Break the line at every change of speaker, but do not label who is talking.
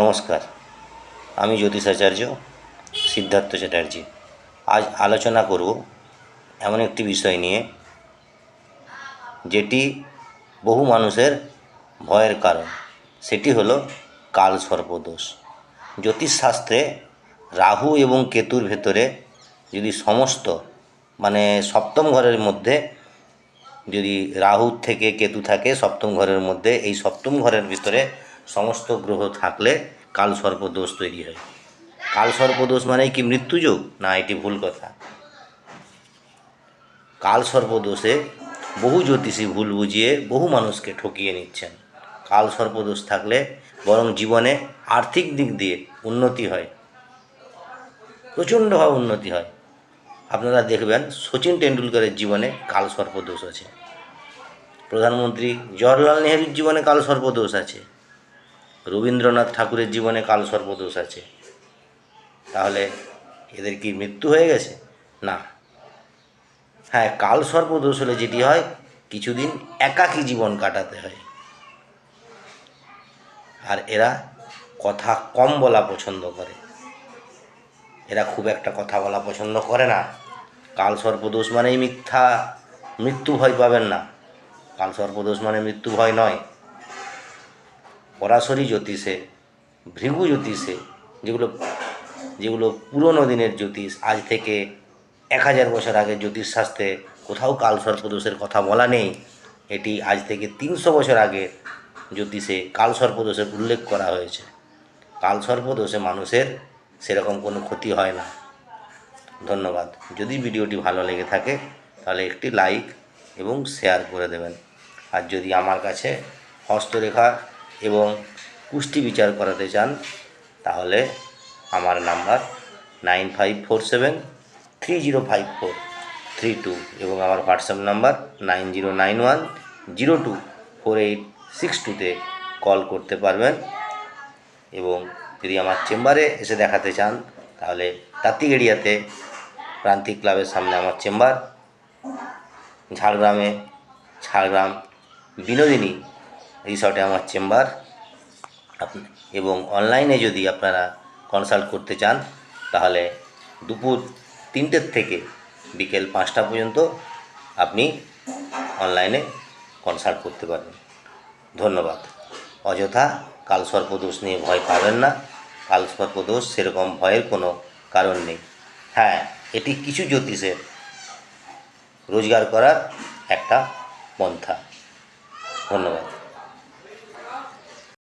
নমস্কার। আমি জ্যোতিষাচার্য সিদ্ধার্থ চ্যাটার্জি। আজ আলোচনা করব এমন একটি বিষয় নিয়ে, যেটি বহু মানুষের ভয়ের কারণ। সেটি হলো কালসর্পদোষ জ্যোতিষশাস্ত্রে রাহু এবং কেতুর ভেতরে যদি সমস্ত মানে সপ্তম ঘরের মধ্যে যদি রাহু থেকে কেতু থাকে, সপ্তম ঘরের মধ্যে এই সপ্তম ঘরের ভিতরে সমস্ত গ্রহ থাকলে কালসর্প দোষ তৈরি হয়। কালসর্প দোষ মানে কি মৃত্যুযোগ? না, এটি ভুল কথা। কালসর্প দোষে বহু জ্যোতিষী ভুল বুঝিয়ে বহু মানুষকে ঠকিয়ে নিচ্ছেন। কালসর্প দোষ থাকলে বরং জীবনে আর্থিক দিক দিয়ে উন্নতি হয়। প্রচণ্ডভাবে উন্নতি হয়। আপনারা দেখবেন সচিন টেন্ডুলকারের জীবনে কালসর্প দোষ আছে। প্রধানমন্ত্রী জওয়াহরলাল নেহরুর জীবনে কালসর্প দোষ আছে। রবীন্দ্রনাথ ঠাকুরের জীবনে কাল দোষ আছে। তাহলে এদের কি মৃত্যু হয়ে গেছে? না। হ্যাঁ কালসর্প দোষ হলে যেটি হয়, কিছুদিন একাকী জীবন কাটাতে হয়। আর এরা কথা কম বলা পছন্দ করে। এরা খুব একটা কথা বলা পছন্দ করে না। কাল সর্পদোষ মানেই মিথ্যা। মৃত্যু ভয় পাবেন না। কাল সর্পদোষ মানে মৃত্যু ভয় নয়। পরাশরী জ্যোতিষে, ভৃগু জ্যোতিষে, যেগুলো যেগুলো পুরনো দিনের জ্যোতিষ, আজ থেকে এক হাজার বছর আগে জ্যোতিষশাস্ত্রে কোথাও কাল সর্পদোষের কথা বলা নেই, এটি আজ থেকে তিনশো বছর আগে জ্যোতিষে কাল সর্পদোষের উল্লেখ করা হয়েছে। কাল সর্পদোষে মানুষের সেরকম কোনো ক্ষতি হয় না। ধন্যবাদ। যদি ভিডিওটি ভালো লেগে থাকে, তাহলে একটি লাইক এবং শেয়ার করে দেবেন। আর যদি আমার কাছে হস্তরেখা এবং পুষ্টি বিচার করাতে চান, তাহলে আমার number nine five four seven three zero five four three two এবং আমার WhatsApp number nine zero nine one zero two four eight six টুতে কল করতে পারবেন। এবং যদি আমার চেম্বারে এসে দেখাতে চান, তাহলে তাত্ত্বিক এরিয়াতে প্রান্তিক ক্লাবের সামনে আমার চেম্বার, ঝাড়গ্রামে ঝাড়গ্রাম বিনোদিনী রিসর্টে আমার চেম্বার। এবং অনলাইনে যদি আপনারা কনসাল্ট করতে চান, তাহলে দুপুর তিনটের থেকে বিকেল পাঁচটা পর্যন্ত আপনি অনলাইনে কনসাল্ট করতে পারবেন। ধন্যবাদ। অযথা কালসর্পদোষ নিয়ে ভয় পাবেন না। কালসর্পদোষ সেরকম ভয়ের কোনো কারণ নেই। হ্যাঁ এটি কিছু জ্যোতিষের রোজগার করার একটা পন্থা। ধন্যবাদ।